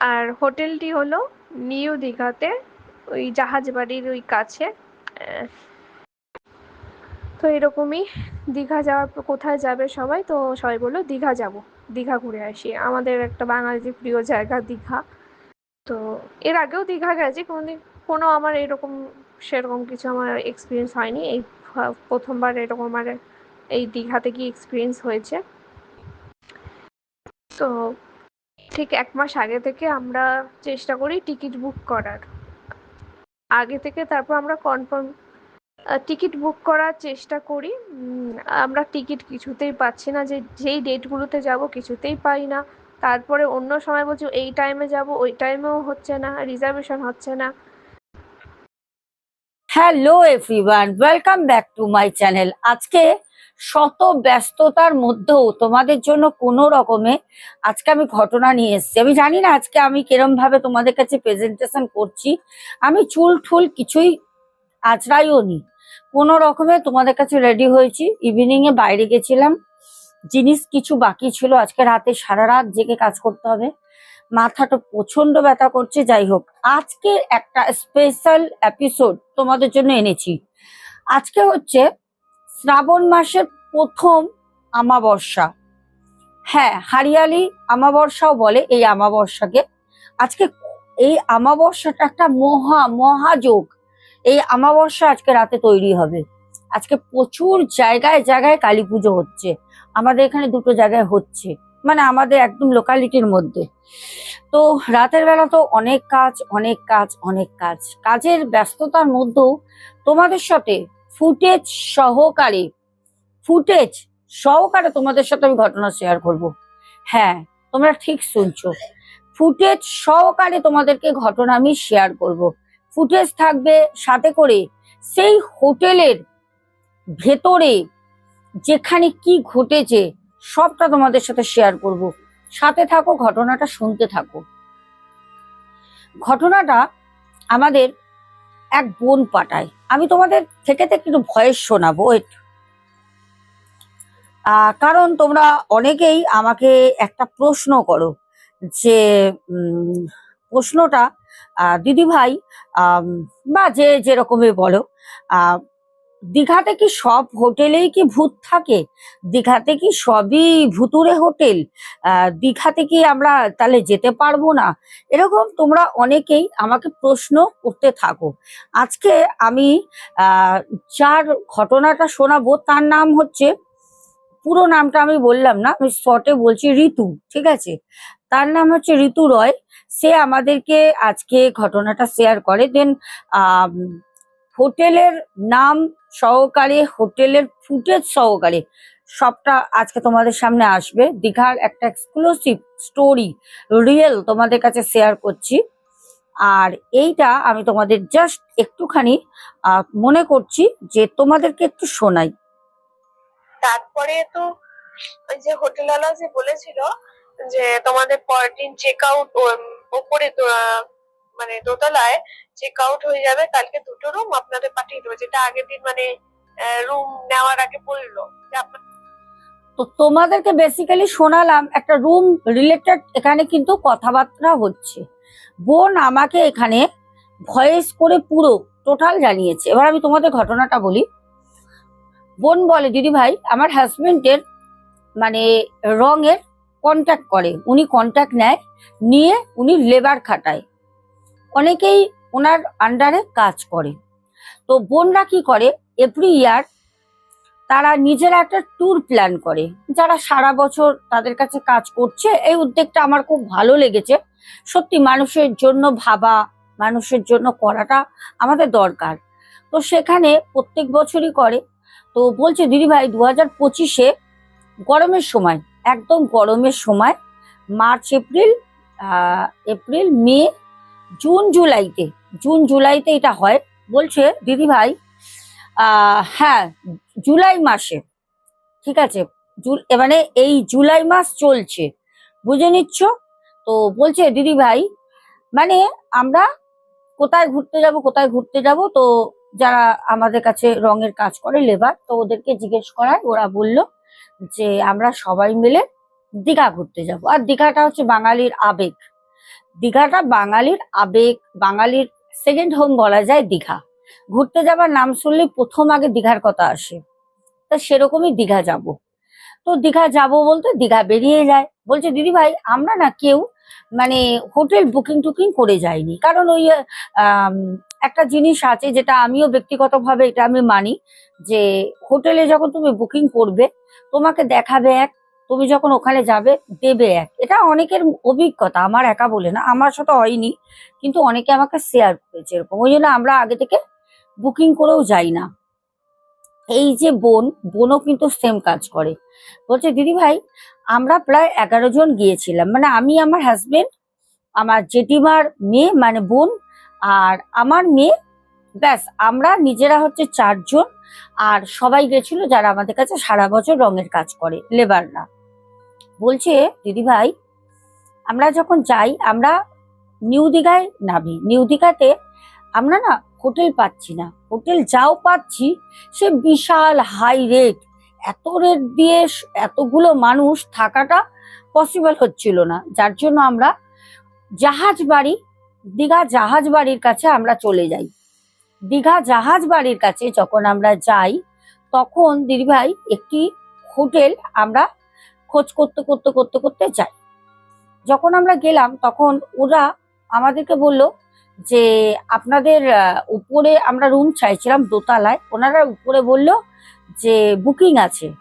আর হোটেলটি হলো নিউ দীঘাতে, ওই জাহাজ বাড়ির ওই কাছে। তো এরকমই দীঘা যাওয়ার কোথায় যাবে সবাই? তো সবাই বলল দীঘা যাব, দীঘা ঘুরে আসি। আমাদের একটা বাঙালির প্রিয় জায়গা দীঘা। তো এর আগেও দীঘা গেছি, কোনোদিন, কোনো আমার এরকম, সেরকম কিছু আমার এক্সপিরিয়েন্স হয়নি। এই প্রথমবার এরকম আমার এই দীঘাতে গিয়ে এক্সপিরিয়েন্স হয়েছে। তো ঠিক এক মাস আগে থেকে আমরা চেষ্টা করি টিকিট বুক করার। আগে থেকে তারপর আমরা কনফার্ম টিকিট বুক করার চেষ্টা করি। আমরা টিকিট কিছুতেই পাচ্ছি না, যে, যেই ডেটগুলোতে যাব কিছুতেই পাই না। তারপরে অন্য সময় বলছি, এই টাইমে যাব, ওই টাইমেও হচ্ছে না রিজার্ভেশন হচ্ছে না। Hello everyone welcome back to my channel আজকে শত ব্যস্ততার মধ্যেও তোমাদের জন্য কোনো রকমে আজকে আমি ঘটনা নিয়ে এসেছি। আমি জানি না আজকে আমি কিরম ভাবে তোমাদের কাছে প্রেজেন্টেশন করছি। আমি চুল ঠুল কিছুই আঁচড়াইও নি। কোনো রকমে তোমাদের কাছে রেডি হয়েছি। ইভিনিং এ বাইরে গেছিলাম। জিনিস কিছু বাকি ছিল। আজকে রাতে সারা রাত জেগে কাজ করতে হবে। মাথাটা প্রচণ্ড ব্যথা করছে। যাই হোক, আজকে একটা স্পেশাল এপিসোড তোমাদের জন্য এনেছি। আজকে হচ্ছে শ্রাবণ মাসের প্রথম আমাবস্যা। হ্যাঁ হারিয়ালি আমাবস্যাও বলে এই আমাবস্যাকে। আজকে এই আমাবস্যাটা একটা মহা মহাযোগ এই আমাবস্যা আজকে রাতে তৈরি হবে। আজকে প্রচুর জায়গায় জায়গায় কালী পুজো হচ্ছে। আমাদের এখানে দুটো জায়গায় হচ্ছে। মানে আমাদের একদম লোকালিটির মধ্যে। তো রাতের বেলা তো অনেক কাজ অনেক কাজ অনেক কাজ। কাজের ব্যস্ততার মধ্যেও তোমাদের সাথে ফুটেজ সহকারে ফুটেজ সহকারে তোমাদের সাথে আমি ঘটনা শেয়ার করব। হ্যাঁ তোমরা ঠিক শুনছো। ফুটেজ সহকারে তোমাদেরকে ঘটনা আমি শেয়ার করব। ফুটেজ থাকবে সাথে করে সেই হোটেলের ভেতরে যেখানে কি ঘটেছে, সবটা তোমাদের সাথে শেয়ার করব। সাথে থাকো, ঘটনাটা শুনতে থাকো। ঘটনাটা আমাদের এক বোন পাঠায়। আমি তোমাদের থেকে একটু ভয়েস শোনাবো ওয়েট কারণ তোমরা অনেকেই আমাকে একটা প্রশ্ন করো যে প্রশ্নটা দিদি ভাই বা যে যেরকমই বলো দীঘাতে কি সব হোটেলেই কি ভূত থাকে? দীঘাতে কি সবই ভুতুরে হোটেল? দীঘাতে কি আমরা তাহলে যেতে পারব না? এরকম তোমরা অনেকেই আমাকে প্রশ্ন করতে থাকো। আজকে আমি যার ঘটনাটা শোনাবো তার নাম হচ্ছে, পুরো নামটা আমি বললাম না, আমি শর্টে বলছি ঋতু, ঠিক আছে? তার নাম হচ্ছে ঋতু রয়। সে আমাদেরকে আজকে ঘটনাটা শেয়ার করে। দেন হোটেলের নাম সহকারে, হোটেলের ফুটেজ সহকারে সবটা আজকে তোমাদের সামনে আসবে। দীঘার একটা এক্সক্লুসিভ স্টোরি রিয়েল তোমাদের কাছে শেয়ার করছি। আর এইটা আমি তোমাদের জাস্ট একটুখানি মনে করছি যে তোমাদেরকে একটু শোনাই। তারপরে তো ওই যে হোটেলওয়ালা যে বলেছিল যে তোমাদের পরের দিন চেক আউট ওপরে মানে দোতলায় চেক আউট হয়ে যাবে, কালকে দুটো রুম আপনাদের পাঠিয়ে দেবো, যেটা আগের দিন মানে রুম নেওয়ার আগে বলল তো তোমাদেরকে বেসিক্যালি শোনালাম, একটা রুম রিলেটেড এখানে কিন্তু কথাবার্তা হচ্ছে। বোন আমাকে এখানে ভয়েস করে পুরো টোটাল জানিয়েছে। এবার আমি তোমাদের ঘটনাটা বলি। বোন বলে, দিদি ভাই, আমার হাজবেন্ডের মানে রঙের কন্ট্যাক্ট করে। উনি কন্ট্যাক্ট নেয়, নিয়ে উনি লেবার খাটায়। অনেকেই ওনার আন্ডারে কাজ করে। তো বোনরা কি করে? এভরি ইয়ার তারা নিজেরা একটা ট্যুর প্ল্যান করে। যারা সারা বছর তাদের কাছে কাজ করছে, এই উদ্যোগটা আমার খুব ভালো লেগেছে। সত্যি মানুষের জন্য ভাবা, মানুষের জন্য করাটা আমাদের দরকার। তো সেখানে প্রত্যেক বছরই করে। তো বলছে, দিদি ভাই দু হাজার পঁচিশে গরমের সময়, একদম গরমের সময়, March, April April, May June জুলাইতে জুন জুলাইতে এটা হয়। বলছে দিদি ভাই হ্যাঁ জুলাই মাসে, ঠিক আছে মানে এই জুলাই মাস চলছে, বুঝে নিচ্ছ? তো বলছে দিদি ভাই মানে আমরা কোথায় ঘুরতে যাব, কোথায় ঘুরতে যাব? তো যারা আমাদের কাছে রঙের কাজ করে, লেবার, তো ওদেরকে জিজ্ঞেস করায়, ওরা বলল যে, আমরা সবাই মিলে দীঘা ঘুরতে যাব। আর দীঘাটা হচ্ছে বাঙালির আবেগ। দীঘাটা বাঙালির আবেগ, বাঙালির সেকেন্ড হোম বলা যায় দীঘা। ঘুরতে যাবার নাম শুনলে প্রথম আগে দীঘার কথা আসে। তা সেরকমই দীঘা যাব। তো দীঘা যাব বলতে দীঘা বেরিয়ে যায়। বলছে, দিদি ভাই, আমরা না কেউ মানে হোটেল বুকিং টুকিং করে যাইনি। কারণ ওই একটা জিনিস আছে যেটা আমিও ব্যক্তিগতভাবে এটা আমি মানি যে হোটেলে যখন তুমি বুকিং করবে, তোমাকে দেখাবে এক তুমি যখন ওখানে যাবে, দেবে এক। এটা অনেকের অভিজ্ঞতা, আমার একা বলে না, আমার সাথে হয়নি, কিন্তু অনেকে আমাকে শেয়ার করেছে এরকম। ওই জন্য আমরা আগে থেকে বুকিং করেও যাই না। এই যে বোন, বোনও কিন্তু সেম কাজ করে। বলছে, দিদি ভাই, আমরা প্রায় এগারো জন গিয়েছিলাম। মানে আমি, আমার হাজবেন্ড আমার জেঠিমার মেয়ে মানে বোন আর আমার মেয়ে, ব্যাস, আমরা নিজেরা হচ্ছে চারজন আর সবাই গেছিল যারা আমাদের কাছে সারা বছর রঙের কাজ করে লেবাররা বলছে দিদি ভাই আমরা যখন যাই, আমরা নিউ দীঘায় নামি। নিউ দীঘাতে আমরা না হোটেল পাচ্ছি না। হোটেল যাও পাচ্ছি, সে বিশাল হাই রেট এত রেট দিয়ে এতগুলো মানুষ থাকাটা পসিবল হচ্ছিল না। যার জন্য আমরা জাহাজ বাড়ি, দীঘা জাহাজ বাড়ির কাছে আমরা চলে যাই। দীঘা জাহাজ বাড়ির কাছে যখন আমরা যাই, তখন দিদিভাই একটি হোটেল আমরা খোঁজ করতে করতে করতে করতে যাই। যখন আমরা গেলাম, তখন ওরা আমাদেরকে বলল যে, আপনাদের উপরে আমরা রুম চাইছিলাম দোতলায়। ওনারা উপরে বলল যে বুকিং আছে।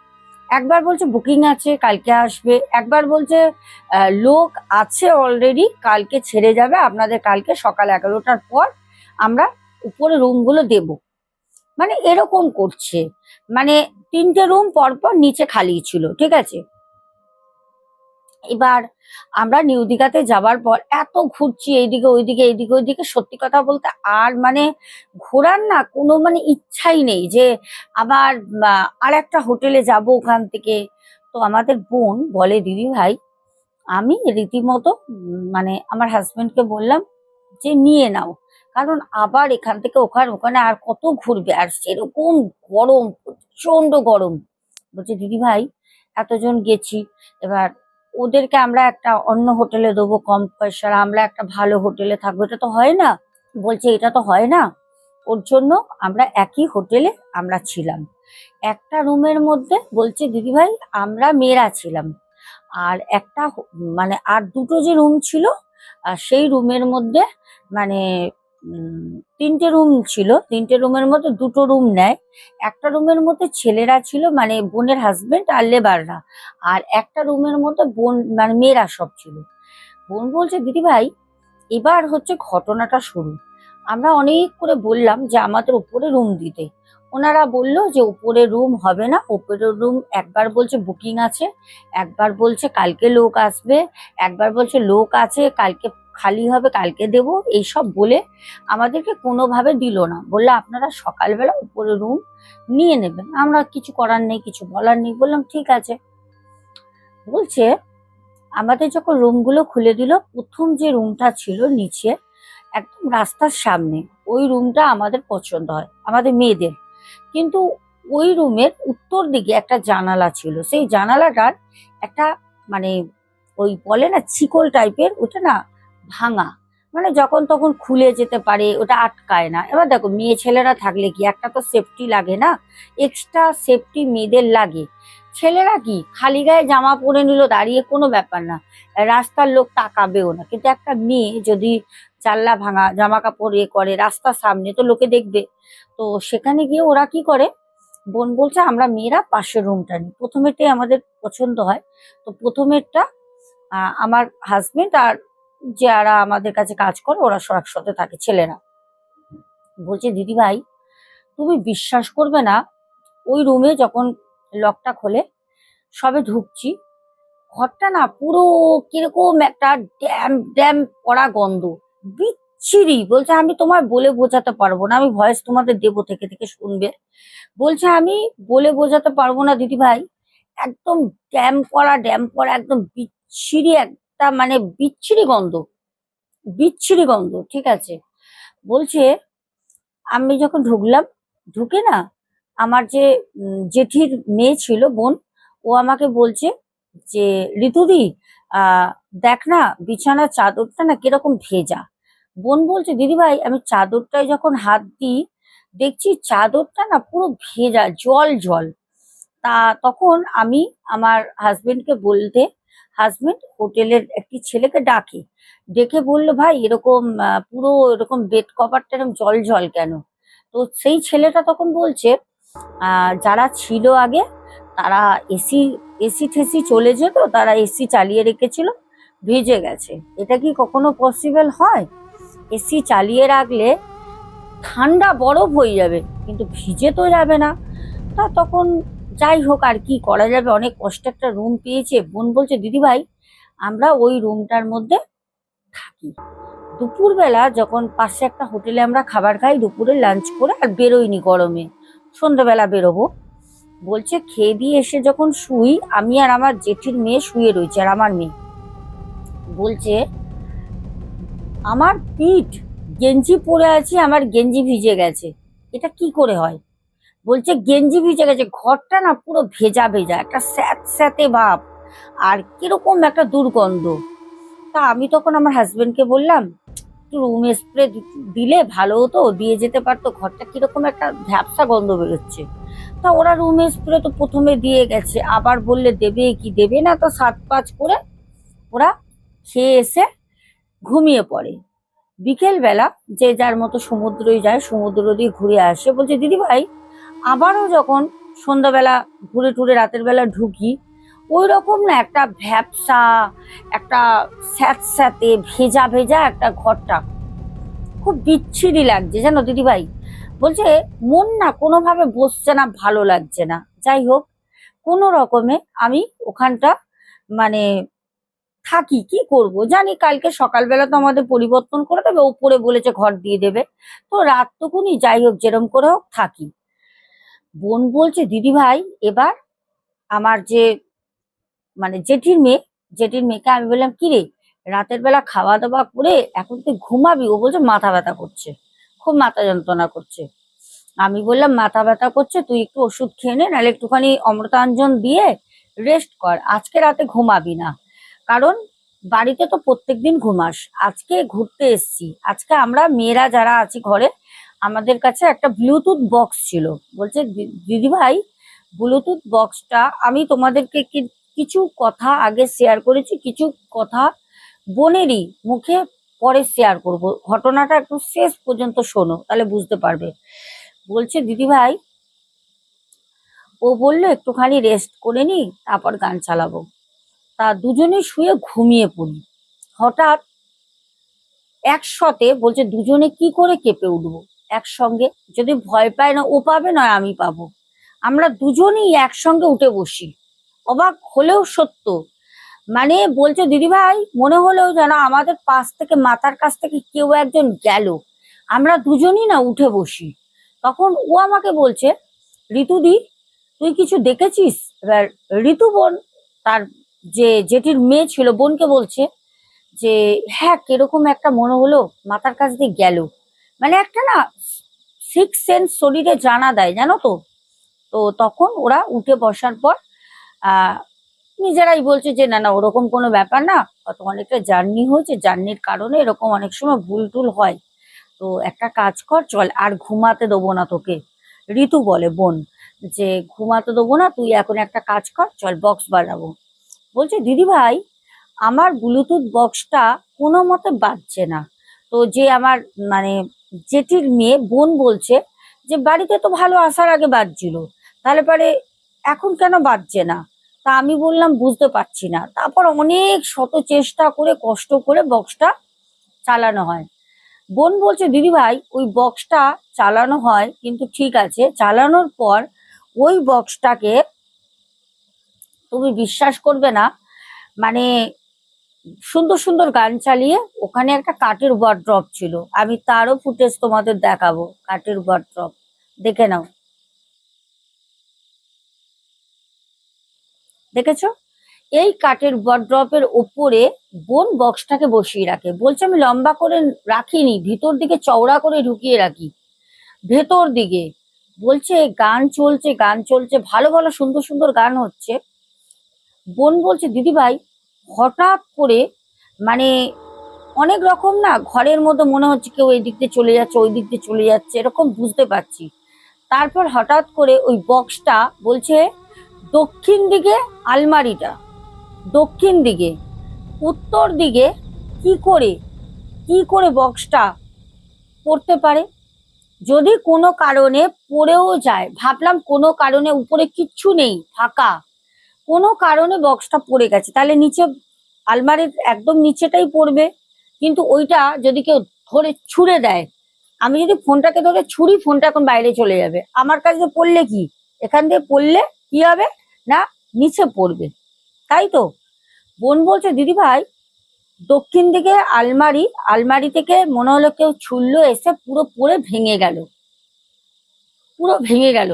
একবার বলছে বুকিং আছে, কালকে আসবে। একবার বলছে লোক আছে অলরেডি কালকে ছেড়ে যাবে। আপনাদের কালকে সকাল এগারোটার পর আমরা উপরে রুমগুলো দেব। মানে এরকম করছে। মানে তিনটে রুম পরপর নিচে খালি ছিল, ঠিক আছে? এবার আমরা নিউ দীঘাতে যাওয়ার পর এত ঘুরছি, এইদিকে, ওইদিকে এইদিকে, ওইদিকে। সত্যি কথা বলতে আর মানে ঘোরার না কোনো মানে ইচ্ছাই নেই যে আবার আর একটা হোটেলে যাব ওখান থেকে। তো আমাদের বোন বলে, দিদি ভাই, আমি রীতিমতো মানে আমার হাজব্যান্ডকে বললাম যে নিয়ে নাও। কারণ আবার এখান থেকে ওখানে ওখানে আর কত ঘুরবে? আর সেরকম গরম প্রচণ্ড গরম। বলছে, দিদি ভাই, এতজন গেছি। এবার ওদেরকে আমরা একটা অন্য হোটেলে দেবো কম পয়সার, আমরা একটা ভালো হোটেলে থাকব। এটা তো হয় না। বলছে, এটা তো হয় না। ওর জন্য আমরা একই হোটেলে আমরা ছিলাম। একটা রুমের মধ্যে বলছে দিদিভাই আমরা মেয়েরা ছিলাম। আর একটা মানে আর দুটো যে রুম ছিল সেই রুমের মধ্যে মানে তিনটে রুম ছিল। তিনটে রুমের মধ্যে দুটো রুম নেয়। একটা রুমের মধ্যে ছেলেরা ছিল মানে বোনের হাজবেন্ড আর লেবাররা আর একটা রুমের মধ্যে বোন মানে মেয়েরা সব ছিল। বোন বলছে, দিদি ভাই, এবার হচ্ছে ঘটনাটা শুরু। আমরা অনেক করে বললাম যে, আমাদের উপরে রুম দিতে। ওনারা বলল যে, উপরে রুম হবে না। উপরের রুম একবার বলছে বুকিং আছে, একবার বলছে কালকে লোক আসবে, একবার বলছে লোক আছে, কালকে খালি হবে, কালকে দেব, এইসব বলে আমাদেরকে কোনোভাবে দিল না। বললে, আপনারা সকালবেলা উপরে রুম নিয়ে নেবেন। আমরা কিছু করার নেই, কিছু বলার নেই। বললাম, ঠিক আছে। বলছে, আমাদের যখন রুমগুলো খুলে দিল, প্রথম যে রুমটা ছিল নিচে, একদম রাস্তার সামনে, ওই রুমটা আমাদের পছন্দ হয়, আমাদের মেয়েদের। কিন্তু ওই রুমের উত্তর দিকে একটা জানালা ছিল। সেই জানালাটার একটা মানে ওই বলে না, চিকল টাইপের ওটা না ভাঙা। মানে যখন তখন খুলে যেতে পারে, ওটা আটকায় না। এবার দেখো, মেয়ে ছেলেরা থাকলে কি একটা তো সেফটি লাগে না? এক্সট্রা সেফটি মেয়েদের লাগে। ছেলেরা কি, খালি গায়ে জামা পরে নিল, দাঁড়িয়ে কোনো ব্যাপার না। রাস্তার লোক তাকাবেও না। কিন্তু একটা মেয়ে যদি জানলা ভাঙা, জামা কাপড় ইয়ে করে রাস্তার সামনে, তো লোকে দেখবে। তো সেখানে গিয়ে ওরা কি করে? বোন বলছে, আমরা মেয়েরা পাশের রুমটা নিই। প্রথমেরটাই আমাদের পছন্দ হয়। তো প্রথমেরটা আমার হাজবেন্ড আর যারা আমাদের কাছে কাজ করে, ওরা একসাথে থাকে, ছেলেরা। বলছে দিদি ভাই তুমি বিশ্বাস করবে না, ওই রুমে যখন লকটা খোলে, সবে ঢুকছি, ঘরটা না পুরো কীরকম একটা ড্যাম ড্যাম পড়া গন্ধ, বিচ্ছিরি। বলছে, আমি তোমার বলে বোঝাতে পারব না, আমি ভয়েস তোমাদের দেবো থেকে থেকে শুনবে। বলছে, আমি বলে বোঝাতে পারব না দিদি ভাই একদম ড্যাম করা ড্যাম পড়া, একদম বিচ্ছিরি একটা মানে বিচ্ছিরি গন্ধ। বিচ্ছিরি গন্ধ, ঠিক আছে? বলছে, আমি যখন ঢুকলাম, ঢুকে না আমার যে জেঠির মেয়ে ছিল, বোন, ও আমাকে বলছে যে, ঋতুদি দেখ না বিছানার চাদরটা না কীরকম ভেজা। বোন বলছে, দিদিভাই, আমি চাদরটায় যখন হাত দিই, দেখছি চাদরটা না পুরো ভেজা, জল জল। তা তখন আমি আমার হাজবেন্ডকে বলতে হাজবেন্ড হোটেলের একটি ছেলেকে ডাকে। ডেকে বলল, ভাই, এরকম পুরো এরকম বেড কভারটা এরকম জল জল কেন? তো সেই ছেলেটা তখন বলছে যারা ছিল আগে, তারা এসি এসি ঠেসি চলে যেত, তারা এসি চালিয়ে রেখেছিল, ভিজে গেছে। এটা কি কখনো পসিবল হয়? এসি চালিয়ে রাখলে ঠান্ডা বরফ হয়ে যাবে, কিন্তু ভিজে তো যাবে না। তা তখন যাই হোক আর কি করা যাবে। অনেক কষ্ট একটা রুম পেয়েছে। বোন বলছে, দিদি ভাই, আমরা ওই রুমটার মধ্যে থাকি। দুপুরবেলা যখন পাশে একটা হোটেলে আমরা খাবার খাই, দুপুরে লাঞ্চ করে আর বেরোইনি গরমে। সন্ধ্যাবেলা বেরোবো। বলছে, খেয়ে দিয়ে এসে যখন শুই, আমি আর আমার জেঠির মেয়ে শুয়ে রয়েছে আর আমার মেয়ে। বলছে, আমার পিঠ গেঞ্জি পরে আছি, আমার গেঞ্জি ভিজে গেছে। এটা কি করে হয়? বলছে, গেঞ্জি ভিজে গেছে, ঘরটা না পুরো ভেজা ভেজা, একটা স্যাঁত স্যাঁতে ভাব। আর কীরকম একটা দুর্গন্ধ। তা আমি তখন আমার হাজবেন্ডকে বললাম, একটু রুম স্প্রে দিলে ভালো হতো, দিয়ে যেতে পারতো, ঘরটা কীরকম একটা ভ্যাপসা গন্ধ বেরোচ্ছে। তা ওরা রুম স্প্রে তো প্রথমে দিয়ে গেছে, আবার বললে দেবে কি দেবে না, তো সাত পাঁচ করে ওরা খেয়ে এসে ঘুমিয়ে পড়ে। বিকেল বেলা যে যার মতো সমুদ্রই যায়, সমুদ্র দিয়ে ঘুরে আসে, বলছে দিদি ভাই আবারও যখন সন্ধ্যাবেলা ঘুরে টুরে রাতের বেলা ঢুকি ওই রকম না একটা ভ্যাপসা একটা স্যাঁতস্যাঁতে ভেজা ভেজা একটা ঘরটা। খুব বিচ্ছিরি লাগছে, জানো দিদিভাই? বলছে, মন না কোনোভাবে বসছে না, ভালো লাগছে না। যাই হোক, কোনো রকমে আমি ওখানটা মানে থাকি, কি করব? জানি কালকে সকালবেলা তো আমাদের পরিবর্তন করে দেবে ওপরে বলেছে ঘর দিয়ে দেবে। তো রাতটুকুনি যাই হোক, যেরম করে হোক, থাকি। বোন বলছে, দিদি ভাই, এবার আমার যে মানে জেঠির মেয়ে, জেঠির মেয়েকে আমি বললাম, কি রে, রাতের বেলা খাওয়া দাওয়া করে এখন তুই ঘুমাবি? ও বলছে, মাথা ব্যথা করছে, খুব মাথা যন্ত্রণা করছে। আমি বললাম, মাথা ব্যথা করছে, তুই একটু ওষুধ খেয়ে নে, নাহলে একটুখানি অমৃতাঞ্জন দিয়ে রেস্ট কর, আজকে রাতে ঘুমাবি না। কারণ বাড়িতে তো প্রত্যেকদিন ঘুমাস, আজকে ঘুরতে এসছি, আজকে আমরা মেয়েরা যারা আছি ঘরে আমাদের কাছে একটা ব্লুটুথ বক্স ছিল। বলছে দিদি ভাই ব্লুটুথ বক্সটা আমি তোমাদেরকে কিছু কথা আগে শেয়ার করেছি, কিছু কথা বোনেরই মুখে পরে শেয়ার করব। ঘটনাটা একটু শেষ পর্যন্ত শোনো, তাহলে বুঝতে পারবে। বলছে, দিদিভাই, ও বলল, একটুখানি রেস্ট করে নি, তারপর গান চালাবো। তা দুজনে শুয়ে ঘুমিয়ে পড়ি। হঠাৎ একসাথে বলছে, দুজনে কি করে কেঁপে উঠবো? একসঙ্গে। যদি ভয় পায় না, ও পাবে নয়, আমি পাবো। আমরা দুজনেই একসঙ্গে উঠে বসি। অবাক হলেও সত্য। মানে বলছে, দিদিভাই, মনে হলেও যেন আমাদের পাশ থেকে, মাথার কাছ থেকে কেউ একজন গেল। আমরা দুজনই না উঠে বসি। তখন ও আমাকে বলছে ঋতুদি তুই কিছু দেখেছিস? এবার ঋতু বোন, তার যে জেঠির মেয়ে ছিল, বোনকে বলছে যে হ্যাঁ কীরকম একটা মনে হলো, মাথার কাছ দিয়ে গেল। মানে একটা না সিক্স সেন্স শরীরে জানা দেয়, জানো তো? তো তখন ওরা উঠে বসার পর নিজেরাই বলছে যে, না না, ওরকম কোনো ব্যাপার না। অত অনেকটা জার্নি হয়েছে জার্নির কারণে এরকম অনেক সময় ভুল টুল হয়। তো একটা কাজ কর, চল, আর ঘুমাতে দেবো না তোকে। ঋতু বলে, বোন, যে, ঘুমাতে দেবো না, তুই এখন একটা কাজ কর, চল বক্স বাজাবো বলছে, দিদি ভাই, আমার ব্লুটুথ বক্সটা কোনো মতে বাজছে না। তো যে আমার মানে জেঠির মেয়ে বোন বলছে যে, বাড়িতে তো ভালো আসার আগে বাজছিল। তাহলে পরে এখন কেন বাজছে না? তা আমি বললাম, বুঝতে পারছি না। তারপর অনেক শত চেষ্টা করে, কষ্ট করে বক্সটা চালানো হয়। বোন বলছে, দিদি ভাই, ওই বক্সটা চালানো হয়, কিন্তু ঠিক আছে, চালানোর পর ওই বক্সটাকে তুমি বিশ্বাস করবে না। মানে সুন্দর সুন্দর গান চালিয়ে ওখানে একটা কাঠের ড্রপ ছিল। আমি তারও ফুটেজ তোমাদের দেখাবো, কাঠের ড্রপ দেখে নাও। দেখেছ? এই কাঠের ড্রপের ওপরে বোন বক্সটাকে বসিয়ে রাখে। বলছে আমি লম্বা করে রাখিনি, ভিতর দিকে চওড়া করে ঢুকিয়ে রাখি। ভেতর দিকে। বলছে, গান চলছে গান চলছে। ভালো ভালো সুন্দর সুন্দর গান হচ্ছে। বোন বলছে দিদি ভাই হঠাৎ করে মানে অনেক রকম না ঘরের মতো মনে হচ্ছে কেউ এই দিক দিয়ে চলে যাচ্ছে, ওই দিক দিয়ে চলে যাচ্ছে, এরকম বুঝতে পারছি। তারপর হঠাৎ করে ওই বক্সটা বলছে, দক্ষিণ দিকে আলমারিটা, দক্ষিণ দিকে, উত্তর দিকে কি করে কি করে বক্সটা পড়তে পারে? যদি কোনো কারণে পড়েও যায়, ভাবলাম কোনো কারণে উপরে কিচ্ছু নেই, ফাঁকা। কোনো কারণে বক্সটা পড়ে গেছে। তাহলে নিচে আলমারির একদম নিচেটাই পড়বে। কিন্তু ওইটা যদি কেউ ধরে ছুঁড়ে দেয়, আমি যদি ফোনটাকে ধরে ছুরি ফোনটা এখন বাইরে চলে যাবে। আমার কাছে পড়লে কি? এখান দিয়ে পড়লে কি হবে? না, নিচে পড়বে। তাই তো? বোন বলছে, দিদি ভাই, দক্ষিণ দিকে আলমারি আলমারি থেকে মনে হলো কেউ ছুড়লো, এসে পুরো পড়ে ভেঙে গেল। পুরো ভেঙে গেল।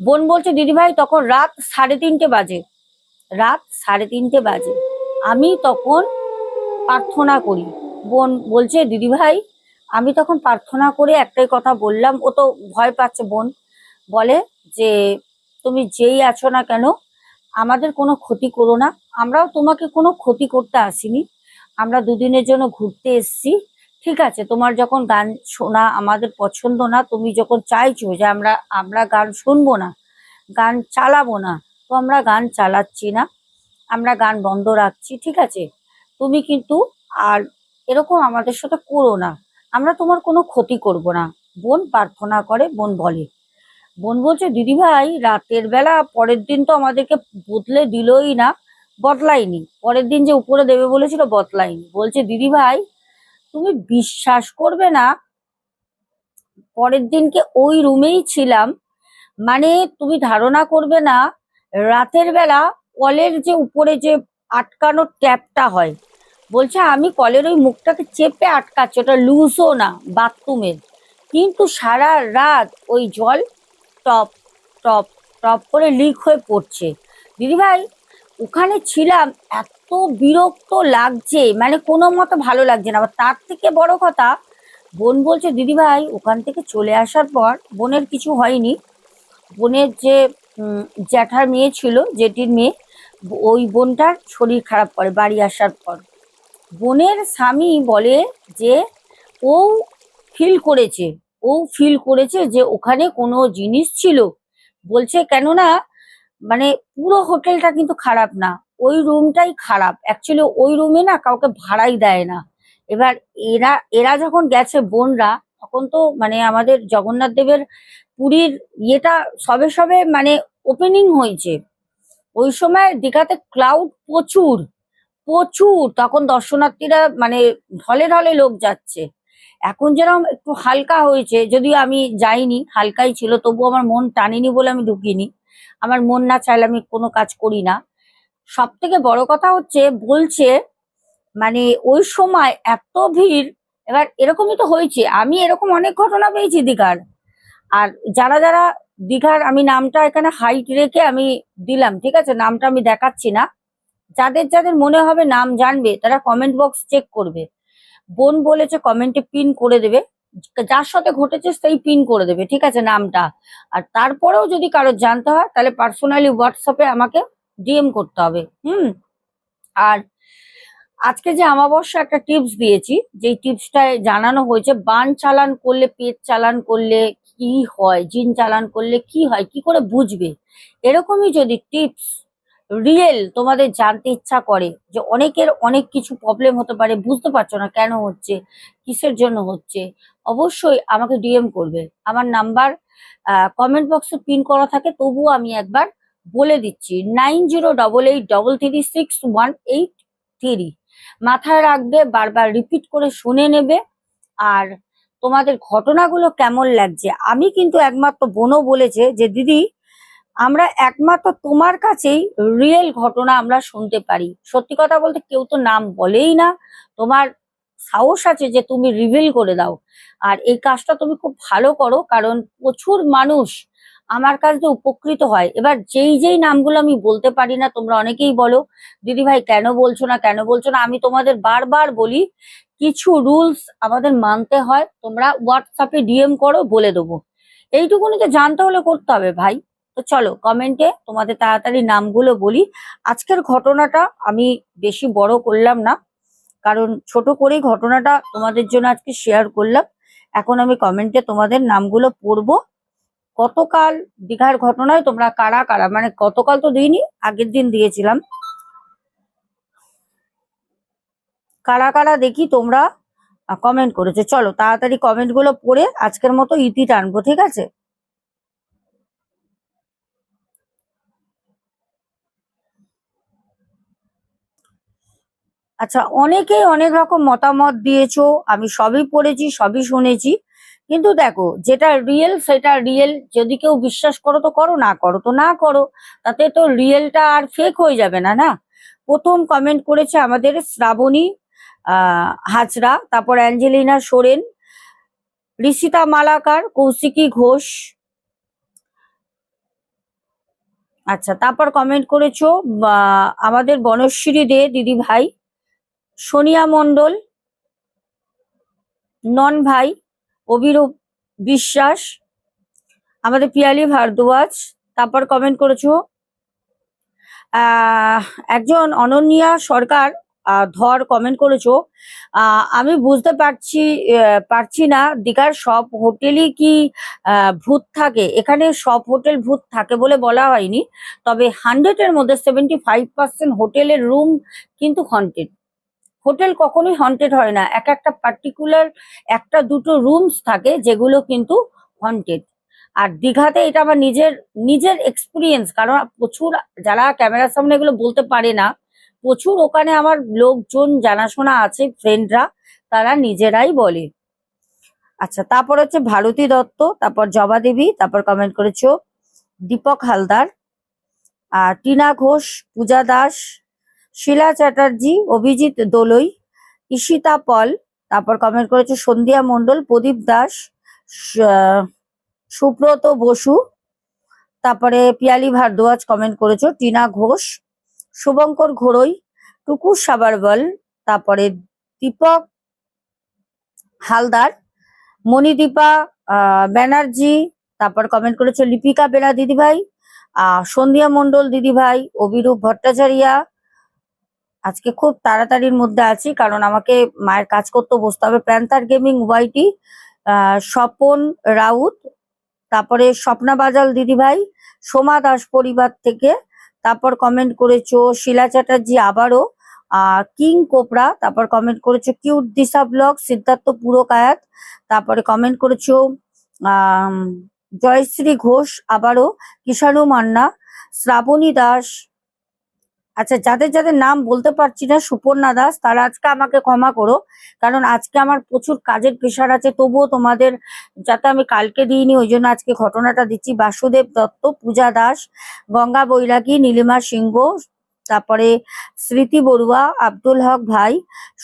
বোন বলছে, দিদি ভাই, তখন রাত সাড়ে তিনটে বাজে। রাত সাড়ে তিনটে বাজে। আমি তখন প্রার্থনা করি। বোন বলছে, দিদি ভাই, আমি তখন প্রার্থনা করে একটাই কথা বললাম। ও তো ভয় পাচ্ছে বোন। বলে যে, তুমি যেই আছো না কেন, আমাদের কোনো ক্ষতি করো না। আমরাও তোমাকে কোনো ক্ষতি করতে আসিনি। আমরা দুদিনের জন্য ঘুরতে এসেছি। ঠিক আছে, তোমার যখন গান শোনা আমাদের পছন্দ না, তুমি যখন চাইছো যে আমরা আমরা গান শুনব না, গান চালাবো না, তো আমরা গান চালাচ্ছি না, আমরা গান বন্ধ রাখছি, ঠিক আছে? তুমি কিন্তু আর এরকম আমাদের সাথে করো না, আমরা তোমার কোনো ক্ষতি করব না। বোন প্রার্থনা করে, বোন বলে। বোন বলছে, দিদি ভাই, রাতের বেলা পরের দিন তো আমাদেরকে বদলে দিলই না, বদলায়নি। পরের দিন যে উপরে দেবে বলেছিল, বদলায়নি। বলছে, দিদি ভাই তুমি বিশ্বাস করবে না? পরের দিনকে ওই রুমেই ছিলাম। মানে তুমি ধারণা করবে না, রাতের বেলা কলের যে উপরে যে আটকানো ট্যাপটা হয়, বলছে আমি কলের ওই মুখটাকে চেপে আটকাচ্ছি, ওটা লুজও না, বাথরুমের। কিন্তু সারা রাত ওই জল টপ টপ টপ করে লিক হয়ে পড়ছে। দিদিভাই, ওখানে ছিলাম, এত বিরক্ত লাগছে মানে কোনো মতো ভালো লাগছে না। আবার তার থেকে বড় কথা, বোন বলছে দিদিভাই ওখান থেকে চলে আসার পর বোনের কিছু হয়নি। বোনের যে জ্যাঠার মেয়ে ছিল, জেঠির মেয়ে, ওই বোনটার শরীর খারাপ করে বাড়ি আসার পর। বোনের স্বামী বলে যে, ও ফিল করেছে, ও ফিল করেছে যে ওখানে কোনো জিনিস ছিল। বলছে, কেননা মানে পুরো হোটেলটা কিন্তু খারাপ না। ওই রুমটাই খারাপ। অ্যাকচুয়ালি ওই রুমে না কাউকে ভাড়াই দেয় না। এবার এরা এরা যখন গেছে বোনরা, তখন তো মানে আমাদের জগন্নাথ দেবের পুরীর ইয়েটা সবে সবে মানে ওপেনিং হয়েছে। ওই সময় দীঘাতে ক্লাউড প্রচুর প্রচুর। তখন দর্শনার্থীরা মানে ঢলে ঢলে লোক যাচ্ছে। এখন যেরকম একটু হালকা হয়েছে, যদিও আমি যাইনি, হালকাই ছিল তবু আমার মন টানিনি বলে আমি ঢুকিনি। আমার মন না চাইলে আমি কোনো কাজ করি না। সব থেকে বড় কথা হচ্ছে বলছে মানে ওই সময় এত ভিড়, এবার এরকমই তো হয়েছে, আমি এরকম অনেক ঘটনা পেয়েছি দীঘার। আর যারা যারা দীঘার, আমি নামটা এখানে হাইট রেখে আমি দিলাম, ঠিক আছে? নামটা আমি দেখাচ্ছি না। যাদের যাদের মনে হবে নাম জানবে, তারা কমেন্ট বক্স চেক করবে। বোন বলেছে কমেন্টে পিন করে দেবে। যার সাথে ঘটেছে সেই পিন করে দেবে, ঠিক আছে? নামটা। আর তারপরেও যদি কারোর জানতে হয়, তাহলে পার্সোনালি হোয়াটসঅ্যাপে আমাকে ডিএম করতে হবে, হুম? আর আজকে যে আমাবস্যা একটা টিপস দিয়েছি, যেই টিপসটায় জানানো হয়েছে, বান চালান করলে, পেট চালান করলে কি হয়, জিন চালান করলে কি হয়, কি করে বুঝবে? এরকমই যদি টিপস রিয়েল তোমাদের জানতে ইচ্ছা করে, যে অনেকের অনেক কিছু প্রবলেম হতে পারে, বুঝতে পারছ না কেন হচ্ছে, কিসের জন্য হচ্ছে, অবশ্যই আমাকে ডিএম করবে। আমার নাম্বার কমেন্ট বক্সে পিন করা থাকে, তবুও আমি একবার বলে দিচ্ছি, nine zero double eight double three six one eight three মাথায় রাখবে, বারবার রিপিট করে শুনে নেবে। আর তোমাদের ঘটনাগুলো কেমন লাগছে? আমি কিন্তু একমাত্র বোনও বলেছে যে, দিদি, আমরা একমাত্র তোমার কাছেই রিয়েল ঘটনা আমরা শুনতে পারি। সত্যি কথা বলতে কেউ তো নাম বলেই না। তোমার সাহস আছে যে তুমি রিভিল করে দাও। আর এই কাজটা তুমি খুব ভালো করো, কারণ প্রচুর মানুষ আমার কাছে উপকৃত হয়। এবার যেই যেই নামগুলো আমি বলতে পারি না, তোমরা অনেকেই বলো, দিদি ভাই, কেন বলছো না, কেন বলছো না? আমি তোমাদের বারবার বলি, কিছু রুলস আমাদের মানতে হয়। তোমরা হোয়াটসঅ্যাপে ডিএম করো, বলে দেবো। এইটুকুনি তো জানতে হলে করতে হবে ভাই। তো চলো কমেন্টে তোমাদের তাড়াতাড়ি নামগুলো বলি। আজকের ঘটনাটা আমি বেশি বড় করলাম না, কারণ ছোট করেই ঘটনাটা তোমাদের জন্য আজকে শেয়ার করলাম। এখন আমি কমেন্টে তোমাদের নামগুলো পড়ব। গতকাল দীঘার ঘটনায় তোমরা কারা কারা? মানে গতকাল তো দিইনি, আগের দিন দিয়েছিলাম। কারা কারা দেখি তোমরা কমেন্ট করেছ। চলো, তাড়াতাড়ি কমেন্টগুলো পড়ে আজকের মতো ইতি টানবো, ঠিক আছে? আচ্ছা অনেকেই অনেক রকম মতামত দিয়েছ, আমি সবই পড়েছি, সবই শুনেছি। কিন্তু দেখো, যেটা রিয়েল সেটা রিয়েল যদি কেউ বিশ্বাস করো তো করো, না করো তো না করো। তাতে তো রিয়েলটা আর ফেক হয়ে যাবে না না? প্রথম কমেন্ট করেছে আমাদের শ্রাবণী হাজরা, তারপর অ্যাঞ্জেলিনা সোরেন, ঋষিতা মালাকার, কৌশিকী ঘোষ। আচ্ছা তারপর কমেন্ট করেছ আমাদের বনশ্রী দে, দিদি ভাই, সোনিয়া মণ্ডল, নন ভাই অভিরূপ বিশ্বাস, আমাদের পিয়ালি ভারদ্বাজ, তারপর কমেন্ট করেছ একজন অনন্যা সরকার ধর কমেন্ট করেছ আমি বুঝতে পারছি পারছি না, দীঘার সব হোটেলই কি ভূত থাকে? এখানে সব হোটেল ভূত থাকে বলে বলা হয়নি, তবে হান্ড্রেড এর মধ্যে সেভেন্টি ফাইভ পার্সেন্ট হোটেলের রুম কিন্তু হন্টেড হোটেল কখনোই হন্টেড হয় না। এক একটা পার্টিকুলার একটা দুটো রুমস থাকে যেগুলো কিন্তু হন্টেড আর দীঘাতে এটা আমার নিজের নিজের এক্সপিরিয়েন্স কারণ প্রচুর যারা ক্যামেরার সামনে এগুলো বলতে পারে না, প্রচুর ওখানে আমার লোকজন, জানাশোনা আছে ফ্রেন্ডরা তারা নিজেরাই বলে। আচ্ছা তারপর হচ্ছে ভারতী দত্ত, তারপর জবা দেবী, তারপর কমেন্ট করেছ, দীপক হালদার, আর টিনা ঘোষ, পূজা দাস শিলা চ্যাটার্জি, অভিজিৎ দোলই, ঈশিতা পল, তারপর কমেন্ট করেছে সন্ধ্যা মণ্ডল, প্রদীপ দাস সুব্রত বসু, তারপরে পিয়ালি ভারদ্বাজ কমেন্ট করেছ, টিনা ঘোষ, শুভঙ্কর ঘোড়ই, টুকু সাবারওয়াল, তারপরে দীপক হালদার, মণিদীপা ব্যানার্জি, তারপর কমেন্ট করেছ লিপিকা বেলা দিদিভাই সন্ধ্যা মণ্ডল দিদিভাই, অভিরূপ ভট্টাচারিয়া আজকে খুব তাড়াতাড়ির মধ্যে আছি, কারণ আমাকে মায়ের কাজ করতে বসতে হবে। Panther Gaming YT Swapan Raut, তারপরে স্বপ্না বাজাল দিদিভাই, সোমা দাস পরিবার থেকে, তারপর কমেন্ট করেছ শিলা চ্যাটার্জি আবারও কিং কোপড়া তারপর কমেন্ট করেছ কিউট দিশা ব্লগ, সিদ্ধার্থ পুরকায়াত, তারপরে কমেন্ট করেছ জয়শ্রী ঘোষ আবারও, কিষাণু মান্না, শ্রাবণী দাস আচ্ছা যাদের যাদের নাম বলতে পারছি না, সুপর্ণা দাস, তারা আজকে আমাকে ক্ষমা করো। কারণ আজকে আমার প্রচুর কাজের প্রেশার আছে, তবুও তোমাদের যাতে আমি কালকে দিইনি, ওই জন্য আজকে ঘটনাটা দিচ্ছি। বাসুদেব দত্ত, পূজা দাস, গঙ্গা বৈরাগী, নীলিমা সিংহ, তারপরে স্মৃতি বড়ুয়া, আব্দুল হক ভাই,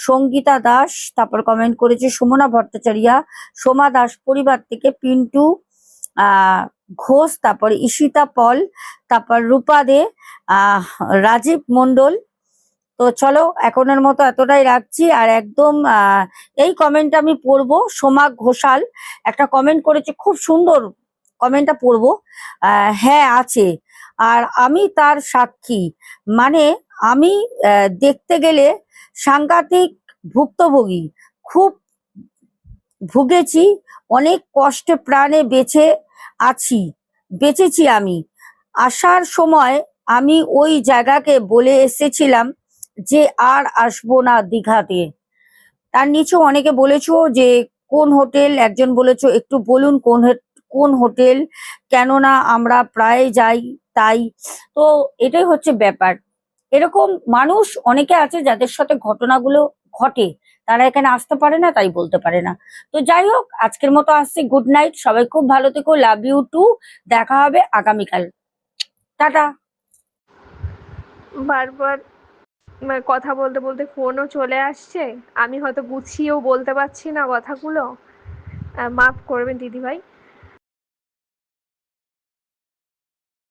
সঙ্গীতা দাস, তারপর কমেন্ট করেছে সুমনা ভট্টাচার্যা, সোমা দাস পরিবার থেকে, পিন্টু, আহ ঘোষ, তারপরে ঈশিতা পল, তারপর রূপা দে রাজীব মন্ডল তো চলো, এখনের মতো এতটাই রাখছি। আর একদম এই কমেন্ট আমি পড়ব সোমা ঘোষাল। একটা কমেন্ট করেছে, খুব সুন্দর কমেন্টটা পড়ব। হ্যাঁ আছে। আর আমি তার সাক্ষী। মানে আমি দেখতে গেলে সাংঘাতিক ভুক্তভোগী। খুব ভুগেছি অনেক কষ্টে প্রাণে বেঁচে আছি, বেঁচেছি আমি। আসার সময় আমি ওই জায়গাকে বলে এসেছিলাম যে আর আসব না দীঘাতে। তার নিচেও অনেকে বলেছ যে, কোন হোটেল? একজন বলেছ, একটু বলুন কোন কোন হোটেল? কেননা আমরা প্রায় যাই তাই। তো এটাই হচ্ছে ব্যাপার। এরকম মানুষ অনেকে আছে যাদের সাথে ঘটনাগুলো ঘটে। তারা এখানে আসতে পারে না, তাই বলতে পারে না। তো যাই হোক, আজকের মতো আসছি। গুড নাইট, সবাই খুব ভালো থেকো, লাভ ইউ টু। দেখা হবে আগামীকাল। টাটা। বারবার মানে কথা বলতে বলতে ফোনও চলে আসছে। আমি হয়তো গুছিয়েও বলতে পারছি না কথাগুলো। মাফ করবেন দিদিভাই।